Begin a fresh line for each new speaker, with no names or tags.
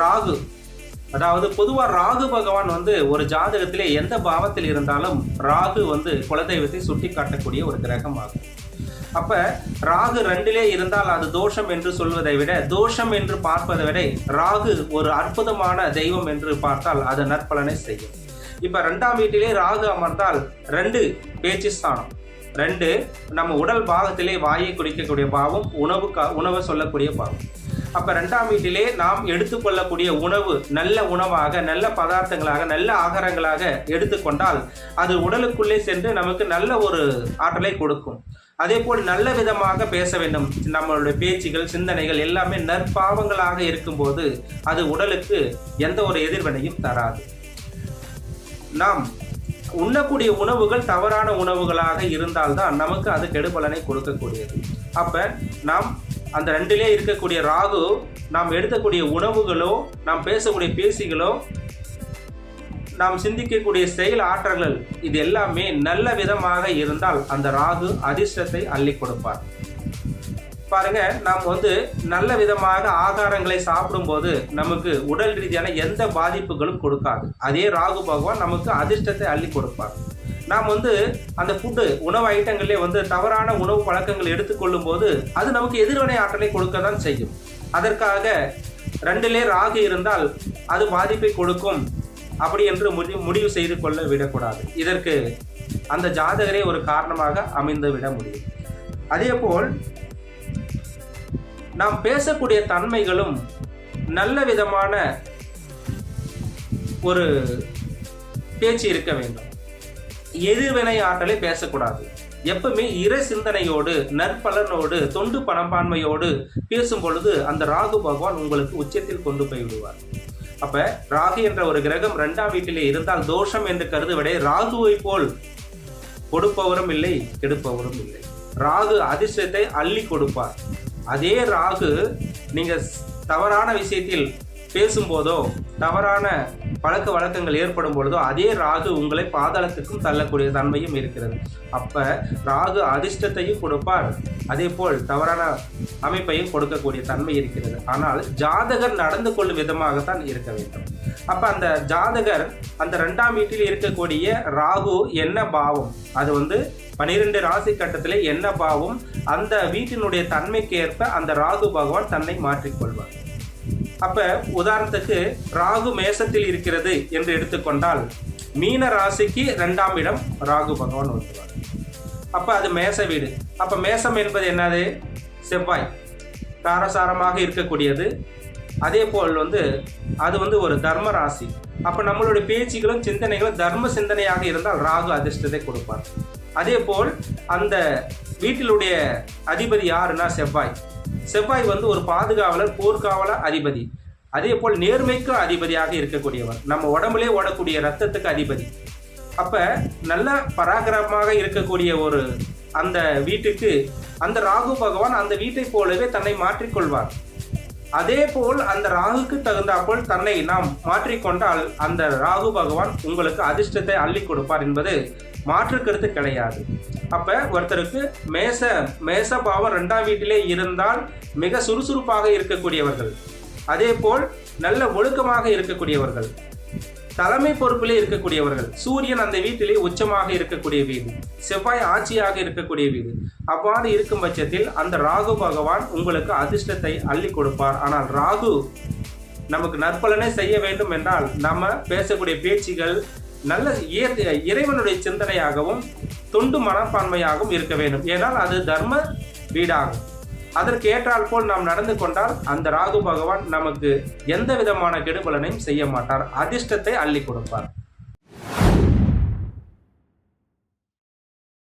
ராகு. அதாவது பொதுவா ராகு பகவான் வந்து ஒரு ஜாதகத்திலே எந்த பாவத்தில் இருந்தாலும் ராகு வந்து குலதெய்வத்தை சுட்டி காட்டக்கூடிய ஒரு கிரகம் ஆகும் அப்ப ராகு ரெண்டிலே இருந்தால் அது தோஷம் என்று சொல்வதை விட தோஷம் என்று பார்ப்பதை விட ராகு ஒரு அற்புதமான தெய்வம் என்று பார்த்தால் அது நற்பலனை செய்யும். இப்ப ரெண்டாம் வீட்டிலே ராகு அமர்ந்தால் ரெண்டு பேச்சு ஸ்தானம். ரெண்டு நம்ம உடல் பாகத்திலே வாயை குறிக்கக்கூடிய பாவம் உணவு உணவை சொல்லக்கூடிய பாவம். அப்ப ரெண்டாம் வீட்டிலே நாம் எடுத்துக்கொள்ளக்கூடிய உணவு நல்ல உணவாக நல்ல பதார்த்தங்களாக நல்ல ஆகாரங்களாக எடுத்துக்கொண்டால் அது உடலுக்குள்ளே சென்று நமக்கு நல்ல ஒரு ஆற்றலை கொடுக்கும். அதே போல் நல்ல விதமாக பேச வேண்டும். நம்மளுடைய பேச்சுகள் சிந்தனைகள் எல்லாமே நற்பாவங்களாக இருக்கும்போது அது உடலுக்கு எந்த ஒரு எதிர்வினையும் தராது. நாம் உண்ணக்கூடிய உணவுகள் தவறான உணவுகளாக இருந்தால்தான் நமக்கு அது கெடுபலனை கொடுக்கக்கூடியது. அப்ப நாம் அந்த ரெண்டிலே இருக்கக்கூடிய ராகு நாம் எடுக்கக்கூடிய உணவுகளோ நாம் பேசக்கூடிய பேசிகளோ நாம் சிந்திக்கக்கூடிய செயல் ஆற்றல்கள் இது எல்லாமே நல்ல விதமாக இருந்தால் அந்த ராகு அதிர்ஷ்டத்தை அள்ளி கொடுப்பார். பாருங்க நாம் வந்து நல்ல விதமாக ஆகாரங்களை சாப்பிடும்போது நமக்கு உடல் ரீதியான எந்த பாதிப்புகளும் கொடுக்காது. அதே ராகு பகவான் நமக்கு அதிர்ஷ்டத்தை அள்ளி கொடுப்பார். நாம் வந்து அந்த ஃபுட்டு உணவு ஐட்டங்களே வந்து தவறான உணவு பழக்கங்கள் எடுத்துக்கொள்ளும் போது அது நமக்கு எதிர்வினை ஆற்றலை கொடுக்க தான் செய்யும். அதற்காக ரெண்டிலே ராகு இருந்தால் அது பாதிப்பை கொடுக்கும். அப்படி என்று முடிவு முடிவு செய்து கொள்ள விடக்கூடாது. இதற்கு அந்த ஜாதகரே ஒரு காரணமாக அமைந்து விட முடியும். அதே போல் நாம் பேசக்கூடிய தன்மைகளும் நல்ல விதமான ஒரு பேச்சு இருக்க வேண்டும். எதிர்வினை ஆற்றலை பேசக்கூடாது. எப்பவுமே இறை சிந்தனையோடு நற்பலனோடு தொண்டு பணப்பான்மையோடு பேசும் பொழுது அந்த ராகு பகவான் உங்களுக்கு உச்சத்தில் கொண்டு போய் விடுவார். அப்ப ராகு என்ற ஒரு கிரகம் இரண்டாம் வீட்டிலே இருந்தால் தோஷம் என்று கருதுவிட ராகுவை போல் கொடுப்பவரும் இல்லை கெடுப்பவரும் இல்லை. ராகு அதிர்ஷ்டத்தை அள்ளி கொடுப்பார். அதே ராகு நீங்க தவறான விஷயத்தில் பேசும்போதோ தவறான பழக்க வழக்கங்கள் ஏற்படும் பொழுதோ அதே ராகு உங்களை பாதாளத்துக்கும் தள்ளக்கூடிய தன்மையும் இருக்கிறது. அப்ப ராகு அதிர்ஷ்டத்தையும் கொடுப்பார். அதே போல் தவறான அமைப்பையும் கொடுக்கக்கூடிய தன்மை இருக்கிறது. ஆனால் ஜாதகர் நடந்து கொள்ளும் விதமாகத்தான் இருக்க வேண்டும். அப்ப அந்த ஜாதகர் அந்த ரெண்டாம் வீட்டில் இருக்கக்கூடிய ராகு என்ன பாவம்? அது வந்து பனிரெண்டு ராசி கட்டத்திலே என்ன பாவம்? அந்த வீட்டினுடைய தன்மைக்கு ஏற்ப அந்த ராகு பகவான் தன்னை மாற்றிக்கொள்வார். அப்ப உதாரணத்துக்கு ராகு மேசத்தில் இருக்கிறது என்று எடுத்துக்கொண்டால் மீன ராசிக்கு ரெண்டாம் இடம் ராகு பகவான் வருவார். அப்ப அது மேச வீடு. அப்ப மேசம் என்பது என்னது? செவ்வாய். காரசாரமாக இருக்கக்கூடியது. அதே போல் வந்து அது வந்து ஒரு தர்ம ராசி. அப்ப நம்மளுடைய பேச்சுகளும் சிந்தனைகளும் தர்ம சிந்தனையாக இருந்தால் ராகு அதிர்ஷ்டத்தை கொடுப்பார். அதே போல் அந்த வீட்டிலுடைய அதிபதி யாருன்னா செவ்வாய். செவ்வாய் வந்து ஒரு பாதுகாவலர் போர்க்காவலர் அதிபதி. அதே போல் நேர்மைக்கு அதிபதியாக இருக்கக்கூடியவர். நம்ம உடம்புலே ஓடக்கூடிய ரத்தத்துக்கு அதிபதி. அப்ப நல்ல பராக்கிரமமாக இருக்கக்கூடிய ஒரு அந்த வீட்டுக்கு அந்த ராகு பகவான் அந்த வீட்டை போலவே தன்னை மாற்றிக்கொள்வார். அதே போல் அந்த ராகுக்கு தகுந்தாற்போல் தன்னை நாம் மாற்றிக்கொண்டால் அந்த ராகு பகவான் உங்களுக்கு அதிர்ஷ்டத்தை அள்ளி கொடுப்பார் என்பது மாற்று கருத்து கிடையாது. அப்ப ஒருத்தருக்கு மேச மேச பாவம் ரெண்டாம் வீட்டிலே இருந்தால் மிக சுறுசுறுப்பாக இருக்கக்கூடியவர்கள். அதே போல் நல்ல ஒழுக்கமாக இருக்கக்கூடியவர்கள். தலைமை பொறுப்பிலே இருக்கக்கூடியவர்கள். சூரியன் அந்த வீட்டிலே உச்சமாக இருக்கக்கூடிய வீடு. செவ்வாய் ஆட்சியாக இருக்கக்கூடிய வீடு. அவ்வாறு இருக்கும் பட்சத்தில் அந்த ராகு பகவான் உங்களுக்கு அதிர்ஷ்டத்தை அள்ளி கொடுப்பார். ஆனால் ராகு நமக்கு நற்பலனை செய்ய வேண்டும் என்றால் நம்ம பேசக்கூடிய பேச்சுகள் நல்ல இறைவனுடைய சிந்தனையாகவும் தொண்டு மனப்பான்மையாகவும் இருக்க வேண்டும். ஏனால் அது தர்ம வீடாகும். அதற்கு ஏற்றால் போல் நாம் நடந்து கொண்டால் அந்த ராகு பகவான் நமக்கு எந்த விதமான கெடுபலனையும் செய்ய மாட்டார். அதிர்ஷ்டத்தை அள்ளி கொடுப்பார்.